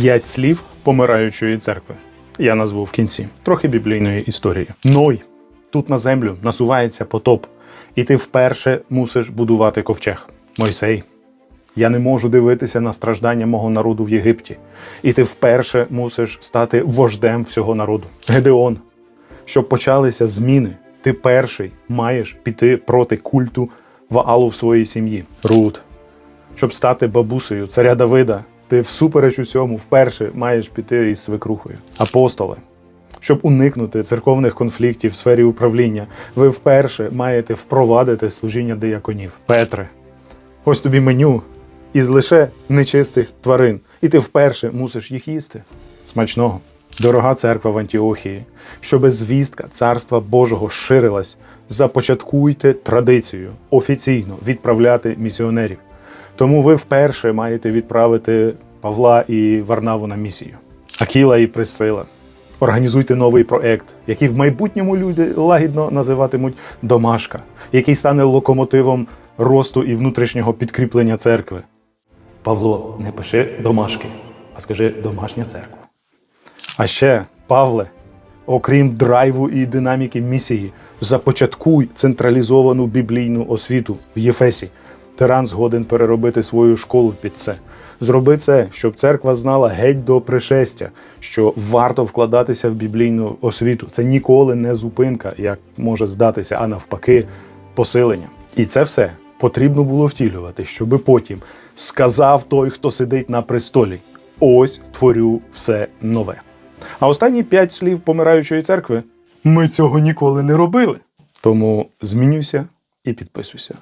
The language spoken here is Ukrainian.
П'ять слів помираючої церкви. Я назву в кінці трохи біблійної історії. Ной, тут на землю насувається потоп, і ти вперше мусиш будувати ковчег. Мойсей. Я не можу дивитися на страждання мого народу в Єгипті. І ти вперше мусиш стати вождем всього народу. Гедеон. Щоб почалися зміни, ти перший маєш піти проти культу Ваалу в своїй сім'ї. Рут. Щоб стати бабусею царя Давида, ти всупереч усьому вперше маєш піти із свекрухою. Апостоли. Щоб уникнути церковних конфліктів в сфері управління, ви вперше маєте впровадити служіння дияконів. Петре. Ось тобі меню із лише нечистих тварин, і ти вперше мусиш їх їсти. Смачного. Дорога церква в Антіохії, щоби звістка Царства Божого ширилась, започаткуйте традицію офіційно відправляти місіонерів. Тому ви вперше маєте відправити Павла і Варнаву на місію. Акіла і Присила. Організуйте новий проект, який в майбутньому люди лагідно називатимуть домашка, який стане локомотивом росту і внутрішнього підкріплення церкви. Павло, не пиши домашки, а скажи домашня церква. А ще, Павле, окрім драйву і динаміки місії, започаткуй централізовану біблійну освіту в Єфесі. Тиран згоден переробити свою школу під це. Зроби це, щоб церква знала геть до пришестя, що варто вкладатися в біблійну освіту. Це ніколи не зупинка, як може здатися, а навпаки, посилення. І це все потрібно було втілювати, щоби потім сказав той, хто сидить на престолі: ось творю все нове. А останні п'ять слів помираючої церкви ми цього ніколи не робили. Тому змінюйся і підписуйся.